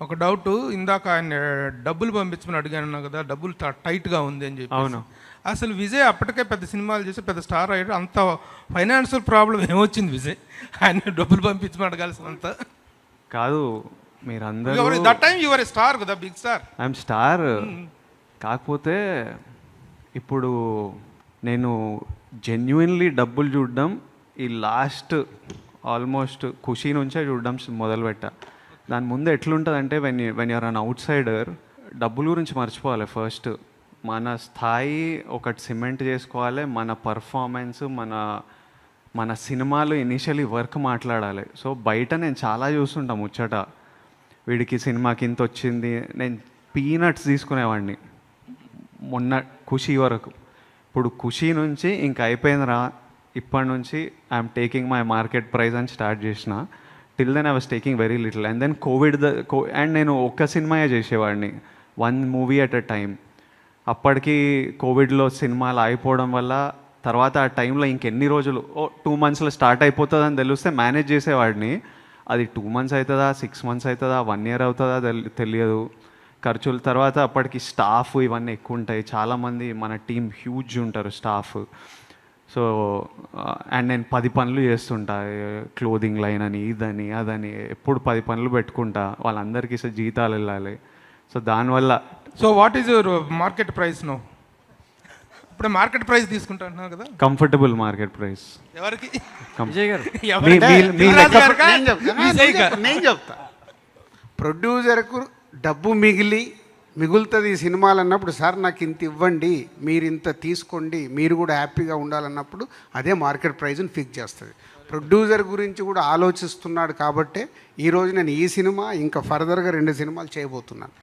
ఒక డౌట్ ఇందాక ఆయన డబ్బులు పంపించమని అడిగాను కదా డబ్బులు టైట్గా ఉంది అని చెప్పి అవును. అసలు విజయ్ అప్పటికే పెద్ద సినిమాలు చేసి పెద్ద స్టార్ అయ్యాడు. అంత ఫైనాన్షియల్ ప్రాబ్లం ఏమొచ్చింది విజయ్? ఆయన డబ్బులు పంపించమని అడగాల్సినంత. కాదు మీరందరూ దట్ టైం యువర్ స్టార్ కదా బిగ్ స్టార్ ఐఎమ్ స్టార్ కాకపోతే ఇప్పుడు నేను జెన్యున్లీ డబ్బులు చూడడం ఈ లాస్ట్ ఆల్మోస్ట్ ఖుషీ నుంచే చూడడం మొదలుపెట్టా. దాని ముందు ఎట్లుంటుందంటే when when you're an outsider డబ్బుల గురించి మర్చిపోవాలి ఫస్ట్ మన స్థాయి ఒకటి సిమెంట్ చేసుకోవాలి మన పర్ఫార్మెన్స్ మన మన సినిమాలు ఇనిషియలీ వర్క్ మాట్లాడాలి. సో బయట నేను చాలా చూస్తుంటా ముచ్చట. వీడికి సినిమాకి ఇంత వచ్చింది నేను పీనట్స్ తీసుకునేవాడిని. మొన్న ఖుషి వరకు. ఇప్పుడు ఖుషి నుంచి ఇంక అయిపోయిందిరా. ఇప్పటి నుంచి I'm taking my market price అని స్టార్ట్ చేసిన. Till then I was taking very little and then Covid the and నేను ఒక్క సినిమాయే చేసేవాడిని. One movie at a time అప్పటికి కోవిడ్లో సినిమాలు ఆగిపోవడం వల్ల తర్వాత ఆ టైంలో ఇంకెన్ని రోజులు ఓ టూ మంత్స్లో స్టార్ట్ అయిపోతుందని తెలిస్తే మేనేజ్ చేసేవాడిని. అది టూ మంత్స్ అవుతుందా సిక్స్ మంత్స్ అవుతుందా వన్ ఇయర్ అవుతుందా తెలి- తెలియదు. ఖర్చుల తర్వాత అప్పటికి స్టాఫ్ ఇవన్నీ ఎక్కువ ఉంటాయి చాలామంది మన టీం హ్యూజ్ ఉంటారు స్టాఫ్ సో అండ్ నేను పది పనులు చేస్తుంటా క్లోదింగ్ లైన్ అని ఇదని అదని ఎప్పుడు పది పనులు పెట్టుకుంటా వాళ్ళందరికీ సో జీతాలు వెళ్ళాలి. సో దానివల్ల so what is your market price no ఇప్పుడు మార్కెట్ ప్రైస్ తీసుకుంటున్నావు కదా? Comfortable market price. ఎవరికి? విజయ్ గారు. నేను చెప్తా. ప్రొడ్యూసర్కు డబ్బు మిగిలి మిగులుతుంది ఈ సినిమాలు అన్నప్పుడు సార్ నాకు ఇంత ఇవ్వండి మీరు ఇంత తీసుకోండి మీరు కూడా హ్యాపీగా ఉండాలన్నప్పుడు అదే మార్కెట్ ప్రైజ్ని ఫిక్స్ చేస్తుంది. ప్రొడ్యూసర్ గురించి కూడా ఆలోచిస్తున్నాడు కాబట్టే ఈరోజు నేను ఈ సినిమా ఇంకా ఫర్దర్గా రెండు సినిమాలు చేయబోతున్నాను.